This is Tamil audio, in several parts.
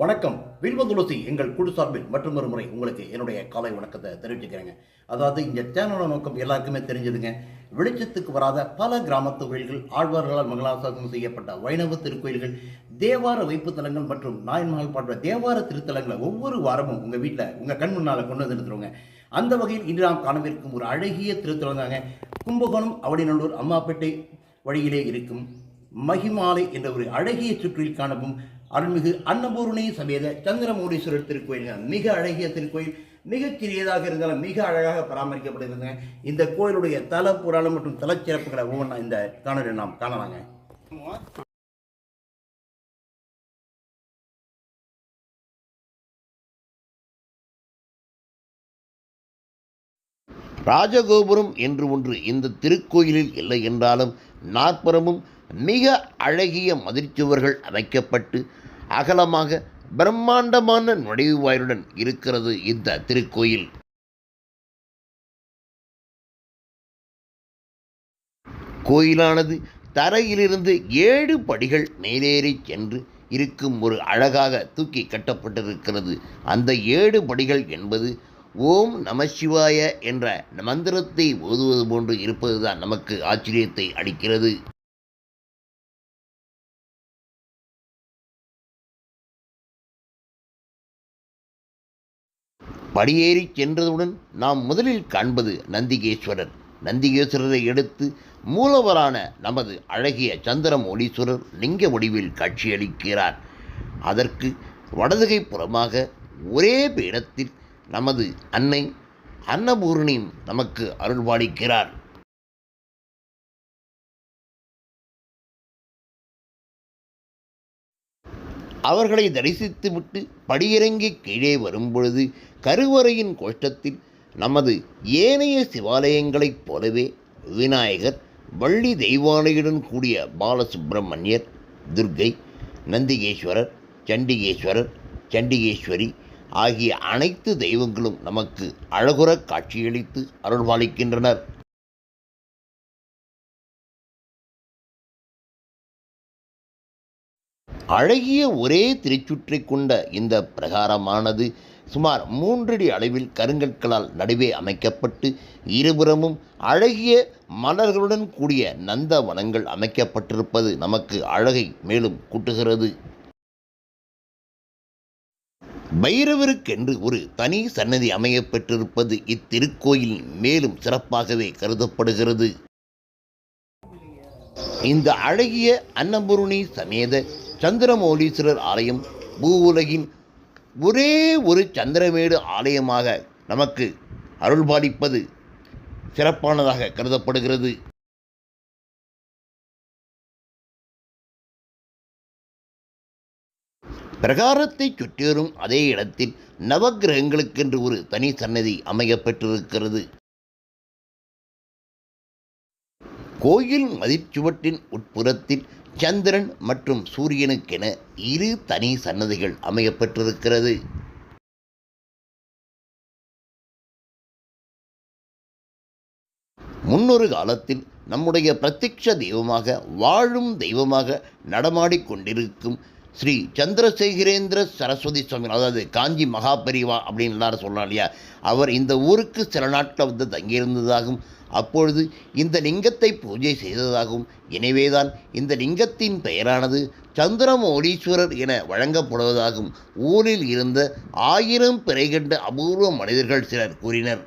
வணக்கம். வில்வதுளசி எங்கள் குழு சார்பில் மற்றும் ஒரு முறை உங்களுக்கு என்னுடைய காலை வணக்கத்தை தெரிவிச்சுக்கிறேங்க. அதாவது இந்த சேனலோட நோக்கம் எல்லாருக்குமே தெரிஞ்சதுங்க. வெளிச்சத்துக்கு வராத பல கிராமத்து கோயில்கள் ஆழ்வார்களால் மங்களாசாசனம் செய்யப்பட்ட வைணவ திருக்கோயில்கள் தேவார வைப்பு தலங்கள் மற்றும் நாயன்மகள் பாடுற தேவார திருத்தலங்களை ஒவ்வொரு வாரமும் உங்கள் வீட்டில் உங்கள் கண் முன்னால் கொண்டு வந்து நிறுத்துறோங்க அந்த வகையில் இன்று நாம் காணவிருக்கும் ஒரு அழகிய திருத்தலம் தாங்க கும்பகோணம் அவடிநல்லூர் அம்மாப்பேட்டை வழியிலே இருக்கும் மகிமாலை என்ற ஒரு அழகிய சுற்றில் காணவும் அருள்மிகு அன்னபூர்ணி சமேத சந்திரமூடீஸ்வரர் திருக்கோயில். மிக அழகிய திருக்கோயில். மிகச் சிறியதாக இருந்தாலும் மிக அழகாக பராமரிக்கப்படுகிறது இந்த கோயிலுடைய தல புராணம் மற்றும் தலச்சிறப்புகளை ஒவ்வொன்றா இந்த காணொலியில் நாம் காணலாங்க. ராஜகோபுரம் என்று ஒன்று இந்த திருக்கோயிலில் இல்லை என்றாலும் நாற்புறமும் மிக அழகிய மதிர்ச்சுவர்கள் அமைக்கப்பட்டு அகலமாக பிரம்மாண்டமான நுழைவாயிலுடன் இருக்கிறது இந்த திருக்கோயில். கோயிலானது தரையிலிருந்து ஏழு படிகள் மேலேறி சென்று இருக்கும் ஒரு அழகாக தூக்கி கட்டப்பட்டிருக்கிறது. அந்த ஏழு படிகள் என்பது ஓம் நமசிவாய என்ற மந்திரத்தை ஓதுவது போன்று இருப்பதுதான் நமக்கு ஆச்சரியத்தை அளிக்கிறது. படியேறி சென்றதுடன் நாம் முதலில் காண்பது நந்திகேஸ்வரர். நந்திகேஸ்வரரை எடுத்து மூலவரான நமது அழகிய சந்திரமௌலீஸ்வரர் லிங்க வடிவில் காட்சியளிக்கிறார். அதற்கு வடதுகை புறமாக ஒரே பீடத்தில் நமது அன்னை அன்னபூரணியும் நமக்கு அருள்பாலிக்கிறார். அவர்களை தரிசித்துவிட்டு படியிறங்கி கீழே வரும்பொழுது கருவறையின் கோஷ்டத்தில் நமது ஏனைய சிவாலயங்களைப் போலவே விநாயகர் வள்ளி தெய்வானையுடன் கூடிய பாலசுப்பிரமணியர் துர்க்கை நந்திகேஸ்வரர் சண்டிகேஸ்வரர் சண்டிகேஸ்வரி ஆகிய அனைத்து தெய்வங்களும் நமக்கு அழகுறக் காட்சியளித்து அருள்பாலிக்கின்றனர் அழகிய ஒரே திருச்சுற்றை கொண்ட இந்த பிரகாரமானது சுமார் மூன்றடி அளவில் கருங்கற்களால் நடுவே அமைக்கப்பட்டு இருபுறமும் அழகிய மலர்களுடன் கூடிய நந்த வனங்கள் அமைக்கப்பட்டிருப்பது நமக்கு அழகை மேலும் கூட்டுகிறது. பைரவருக்கென்று ஒரு தனி சன்னதி அமையப்பெற்றிருப்பது இத்திருக்கோயில் மேலும் சிறப்பாகவே கருதப்படுகிறது. இந்த அழகிய அன்னபூரணி சமேத சந்திரமௌலீஸ்வரர் ஆலயம் பூவுலகின் ஒரே ஒரு சந்திரமேடு ஆலயமாக நமக்கு அருள்பாலிப்பது சிறப்பானதாக கருதப்படுகிறது. பிரகாரத்தை சுற்றிவரும் அதே இடத்தில் நவக்கிரகங்களுக்கென்று ஒரு தனி சன்னதி அமையப்பெற்றிருக்கிறது. கோயில் மதிச்சுவற்றின் உட்புறத்தில் சந்திரன் மற்றும் சூரியனுக்கென இரு தனி சன்னதிகள் அமையப்பெற்றிருக்கிறது. முன்னொரு காலத்தில் நம்முடைய பிரத்யக்ஷ தெய்வமாக வாழும் தெய்வமாக நடமாடிக்கொண்டிருக்கும் ஸ்ரீ சந்திரசேகரேந்திர சரஸ்வதி சுவாமி அதாவது காஞ்சி மகாபரிவா அப்படின்னு எல்லாரும் சொல்லலாம் இல்லையா? அவர் இந்த ஊருக்கு சில நாட்கள் வந்து தங்கியிருந்ததாகவும் அப்பொழுது இந்த லிங்கத்தை பூஜை செய்ததாகவும் எனவேதான் இந்த லிங்கத்தின் பெயரானது சந்திரமௌலீஸ்வரர் என வழங்கப்படுவதாகவும் ஊரில் இருந்த ஆயிரம் பிறை கண்ட அபூர்வ மனிதர்கள் சிலர் கூறினர்.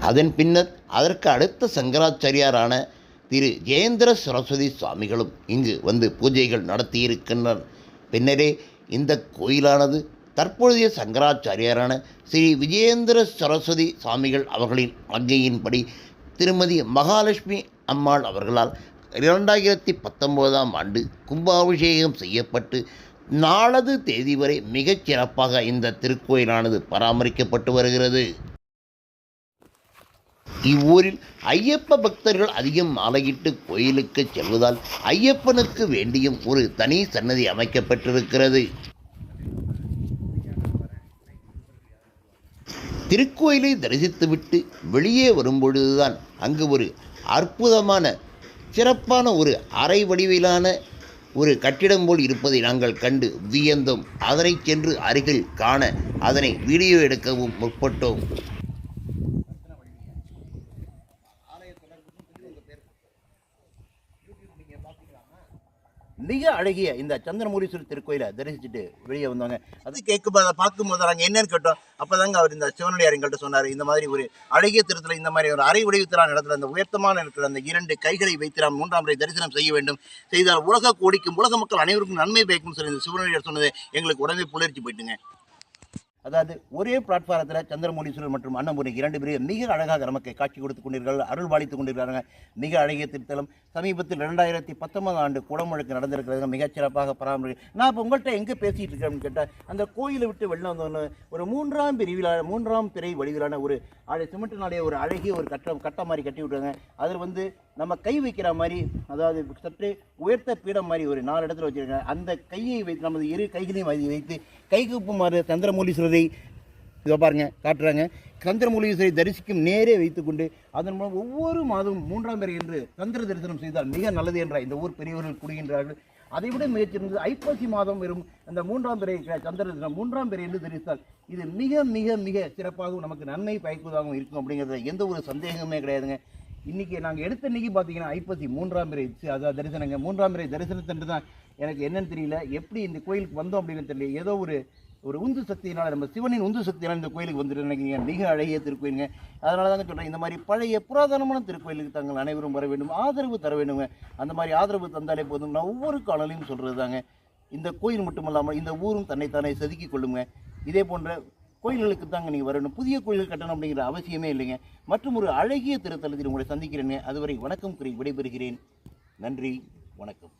அதன் பின்னர் அதற்கு அடுத்த சங்கராச்சாரியாரான திரு ஜெயேந்திர சரஸ்வதி சுவாமிகளும் இங்கு வந்து பூஜைகள் நடத்தியிருக்கின்றனர். பின்னரே இந்த கோயிலானது தற்பொழுதைய சங்கராச்சாரியாரான ஸ்ரீ விஜயேந்திர சரஸ்வதி சுவாமிகள் அவர்களின் ஆజ్ఞையின்படி திருமதி மகாலட்சுமி அம்மாள் அவர்களால் இரண்டாயிரத்தி பத்தொம்போதாம் ஆண்டு கும்பாபிஷேகம் செய்யப்பட்டு நாளது தேதி வரை மிகச் சிறப்பாக இந்த திருக்கோயிலானது பராமரிக்கப்பட்டு வருகிறது. இவ்வூரில் ஐயப்ப பக்தர்கள் அதிகம் மாலையிட்டு கோயிலுக்கு செல்வதால் ஐயப்பனுக்கு வேண்டியும் ஒரு தனி சன்னதி அமைக்கப்பட்டிருக்கிறது. திருக்கோயிலை தரிசித்துவிட்டு வெளியே வரும்பொழுதுதான் அங்கு ஒரு அற்புதமான சிறப்பான ஒரு அரை வடிவிலான ஒரு கட்டிடம் போல் இருப்பதை நாங்கள் கண்டு வியந்தோம். அதனை சென்று அருகில் காண அதனை வீடியோ எடுக்கவும் முற்பட்டோம். மிக அழகிய இந்த சந்திரமூரீஸ்வரர் திருக்கோயிலை தரிசிச்சுட்டு வெளியே வந்தாங்க அது கேட்கும் அதை பார்க்கும்போது நாங்கள் என்னன்னு கேட்டோம். அப்போதாங்க அவர் இந்த சிவனடியார் எங்கள்கிட்ட சொன்னார். இந்த மாதிரி ஒரு அழகிய திருத்தில் இந்த மாதிரி ஒரு அரை வடிவத்திலான இடத்துல அந்த உயர்த்தமான இடத்துல அந்த இரண்டு கைகளை வைத்திராம் மூன்றாம் முறை தரிசனம் செய்ய வேண்டும். செய்தால் உலக கோடிக்கும் உலக மக்கள் அனைவருக்கும் நன்மை பயக்கும் சொல்லி இந்த சிவனடியார் சொன்னது எங்களுக்கு உடனே புலர்ச்சி போயிட்டுங்க. அதாவது ஒரே பிளாட்ஃபாரத்தில் சந்திரமௌலீஸ்வரர் மற்றும் அன்னபூரி இரண்டு பேரும் மிக அழகாக நமக்கு காட்சி கொடுத்து கொண்டிருக்கிறார்கள் அருள் பாலித்துக் கொண்டிருக்கிறாங்க மிக அழகிய திருத்தலம். சமீபத்தில் ரெண்டாயிரத்தி பத்தொன்பதாம் ஆண்டு குடமுழுக்கு நடந்திருக்கிறது. மிகச்சிறப்பாக பராமரி நான் இப்போ உங்கள்கிட்ட எங்கே பேசிகிட்டு இருக்கேன்னு கேட்டால் அந்த கோயிலை விட்டு வெளில வந்தோன்னு ஒரு மூன்றாம் பிரிவிலான மூன்றாம் பிறை வடிவிலான ஒரு அழை சிமெண்ட்டினாலே ஒரு அழகிய ஒரு கட்டம் கட்ட மாதிரி கட்டி விட்டுருங்க அதில் வந்து நம்ம கை வைக்கிற மாதிரி அதாவது சற்று உயர்த்த பீடம் மாதிரி ஒரு நாலு இடத்துல வச்சுருக்காங்க. அந்த கையை வைத்து நமது இரு கைகளையும் வைத்து வைத்து கைகூப்புமாறு சந்திரமௌலீஸ்வரரை இதோ பாருங்க காட்டுறாங்க. சந்திரமூலீஸ்வரை தரிசிக்கும் நேரே வைத்துக்கொண்டு அதன் மூலம் ஒவ்வொரு மாதமும் மூன்றாம் பேர் என்று சந்திர தரிசனம் செய்தால் மிக நல்லது என்றார் இந்த ஊர் பெரியவர்கள் கூறுகின்றார்கள். அதை விட மிகச்சிறந்தது ஐப்பசி மாதம் வரும் அந்த மூன்றாம் பிறை சந்திர தரிசனம் மூன்றாம் பிறை என்று தெரிவித்தால் இது மிக மிக மிக சிறப்பாகவும் நமக்கு நன்மை பயக்குவதாகவும் இருக்கும் அப்படிங்கிறது எந்த ஒரு சந்தேகமே கிடையாதுங்க. இன்னைக்கு நாங்கள் எடுத்த இன்னைக்கு பார்த்தீங்கன்னா ஐப்பசி மூன்றாம் பிறை சி- அதாவது தரிசனங்க. மூன்றாம் பிறை தரிசனத்தன்று தான் எனக்கு என்னன்னு தெரியல. எப்படி இந்த கோயிலுக்கு வந்தோம் அப்படின்னு தெரியல. ஏதோ ஒரு ஒரு உந்து சக்தியினால் நம்ம சிவனின் உந்து சக்தியினால் இந்த கோயிலுக்கு வந்துட்டு நினைக்கிறீங்க. மிக அழகிய திருக்கோயிலுங்க. அதனால தாங்க சொல்கிறேன் இந்த மாதிரி பழைய புராதனமான திருக்கோயிலுக்கு தாங்கள் அனைவரும் வர வேண்டும் ஆதரவு தர வேண்டுங்க. அந்த மாதிரி ஆதரவு தந்தாலே போதும். நான் ஒவ்வொரு காணொலியும் சொல்கிறது தாங்க இந்த கோயில் மட்டுமல்லாமல் இந்த ஊரும் தன்னைத்தானே செதுக்கி கொள்ளுங்க. இதே போன்ற கோயில்களுக்கு தாங்க நீங்கள் வரணும். புதிய கோயில்கள் கட்டணும் அப்படிங்கிற அவசியமே இல்லைங்க. மற்றும் ஒரு அழகிய திருத்தலத்தில் உங்களை சந்திக்கிறேங்க. அதுவரை வணக்கம் கூறி விடைபெறுகிறேன். நன்றி வணக்கம்.